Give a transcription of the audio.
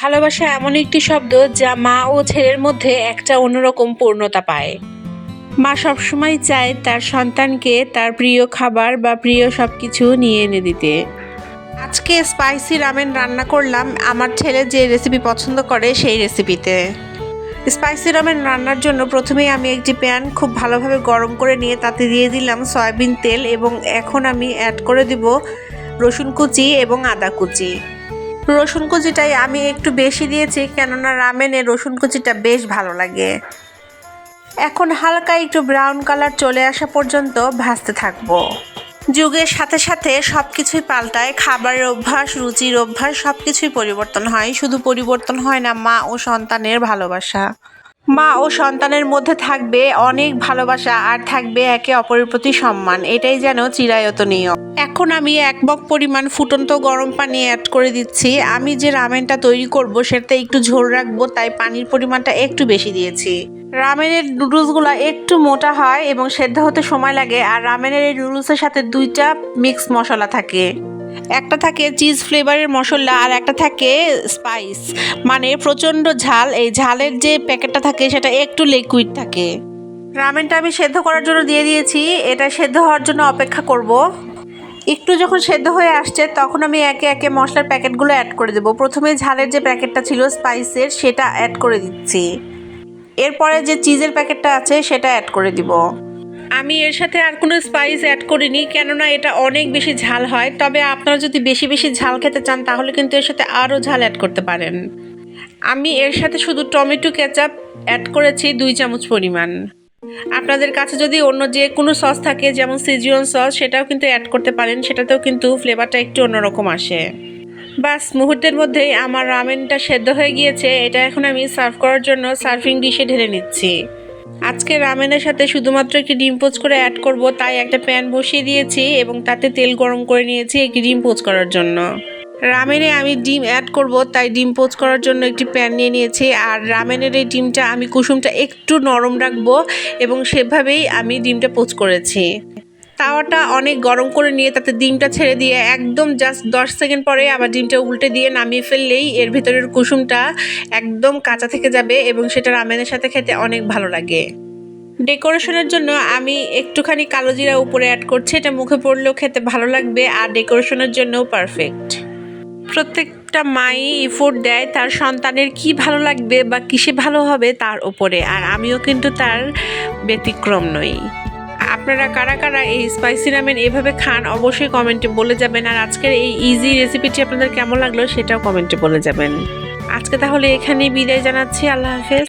ভালোবাসা এমন একটি শব্দ যা মা ও ছেলের মধ্যে একটা অন্যরকম পূর্ণতা পায়। মা সবসময় চায় তার সন্তানকে তার প্রিয় খাবার বা প্রিয় সব কিছু নিয়ে এনে দিতে। আজকে স্পাইসি রামেন রান্না করলাম আমার ছেলে যে রেসিপি পছন্দ করে সেই রেসিপিতে স্পাইসি রামেন রান্নার জন্য প্রথমেই আমি একটি প্যান খুব ভালোভাবে গরম করে নিয়ে তাতে দিয়ে দিলাম সয়াবিন তেল এবং এখন আমি অ্যাড করে দিব রসুন কুচি এবং আদা কুচি। রসুন কুচিটাই আমি একটু বেশি দিয়েছি, কেননা রামেনে রসুন কুচিটা বেশ ভালো লাগে। এখন হালকা একটু ব্রাউন কালার চলে আসা পর্যন্ত ভাজতে থাকব। যুগের সাথে সাথে সব কিছুই পাল্টায়, খাবারের অভ্যাস, রুচির অভ্যাস সব কিছুই পরিবর্তন হয়। শুধু পরিবর্তন হয় না, মা ও সন্তানের ভালোবাসা। মা ও সন্তানের মধ্যে থাকবে অনেক ভালোবাসা আর থাকবে একে অপরের প্রতি সম্মান। এটাই যেন চিরায়তনীয় এখন আমি এক বক পরিমাণ ফুটন্ত গরম পানি অ্যাড করে দিচ্ছি। আমি যে রামেনটা তৈরি করব সেটা একটু ঝোল রাখব, তাই পানির পরিমাণটা একটু বেশি দিয়েছি। রামেনের নুডলসগুলো একটু মোটা হয় এবং সেদ্ধ হতে সময় লাগে, আর রামেনের এই নুডলসের সাথে দুইটা মিক্স মশলা থাকে। একটা থাকে চিজ ফ্লেভারের মশলা, আর একটা থাকে স্পাইস মানে প্রচণ্ড ঝাল, এই ঝালের যে প্যাকেটটা থাকে সেটা একটু লিকুইড থাকে। রামেনটা আমি সেদ্ধ করার জন্য দিয়ে দিয়েছি। এটা সেদ্ধ হওয়ার জন্য অপেক্ষা করব। একটু যখন সেদ্ধ হয়ে আসছে, তখন আমি একে একে মশলার প্যাকেটগুলো অ্যাড করে দেবো। প্রথমে ঝালের যে প্যাকেটটা ছিল স্পাইসের সেটা অ্যাড করে দিচ্ছি। এরপরে যে চিজের প্যাকেটটা আছে, সেটা অ্যাড করে দিব। আমি এর সাথে আর কোনো স্পাইস অ্যাড করিনি, কেননা এটা অনেক বেশি ঝাল হয়। তবে আপনারা যদি বেশি বেশি ঝাল খেতে চান, তাহলে কিন্তু এর সাথে আরও ঝাল অ্যাড করতে পারেন। আমি এর সাথে শুধু টমেটো কেচাপ অ্যাড করেছি, দুই চামচ পরিমাণ। আপনাদের কাছে যদি অন্য যে কোনো সস থাকে, যেমন সিজিওন সস, সেটাও কিন্তু অ্যাড করতে পারেন। সেটাতেও কিন্তু ফ্লেভারটা একটু অন্যরকম আসে। বাস, মুহূর্তের মধ্যেই আমার রামেনটা সেদ্ধ হয়ে গিয়েছে। এটা এখন আমি সার্ভ করার জন্য সার্ভিং ডিশে ঢেলে নিচ্ছি। আজকে রামেনের সাথে শুধুমাত্র একটি ডিম পোচ করে অ্যাড করব, তাই একটা প্যান বসিয়ে দিয়েছি এবং তাতে তেল গরম করে নিয়েছি একটি ডিম পোচ করার জন্য। রামেনে আমি ডিম অ্যাড করব, তাই ডিম পোচ করার জন্য একটি প্যান নিয়ে নিয়েছি। আর রামেনের এই ডিমটা, আমি কুসুমটা একটু নরম রাখব এবং সেভাবেই আমি ডিমটা পোচ করেছি। তাওয়াটা অনেক গরম করে নিয়ে তাতে ডিমটা ছেড়ে দিয়ে একদম জাস্ট দশ সেকেন্ড পরে আবার ডিমটা উল্টে দিয়ে নামিয়ে ফেললেই এর ভিতরের কুসুমটা একদম কাঁচা থেকে যাবে এবং সেটা রামেনের সাথে খেতে অনেক ভালো লাগে। ডেকোরেশনের জন্য আমি একটুখানি কালো জিরা উপরে অ্যাড করছি, এটা মুখে পড়লেও খেতে ভালো লাগবে আর ডেকোরেশনের জন্যও পারফেক্ট প্রত্যেকটা মাই এফোর্ট দেয় তার সন্তানের কি ভালো লাগবে বা কিসে ভালো হবে তার ওপরে আর আমিও কিন্তু তার ব্যতিক্রম নই। আপনারা কারা কারা এই স্পাইসি রামেন এভাবে খান অবশ্যই কমেন্টে বলে যাবেন। আর আজকের এই ইজি রেসিপিটি আপনাদের কেমন লাগল সেটাও কমেন্টে বলে যাবেন। আজকে তাহলে এখানেই বিদায় জানাচ্ছি। আল্লাহ হাফেজ।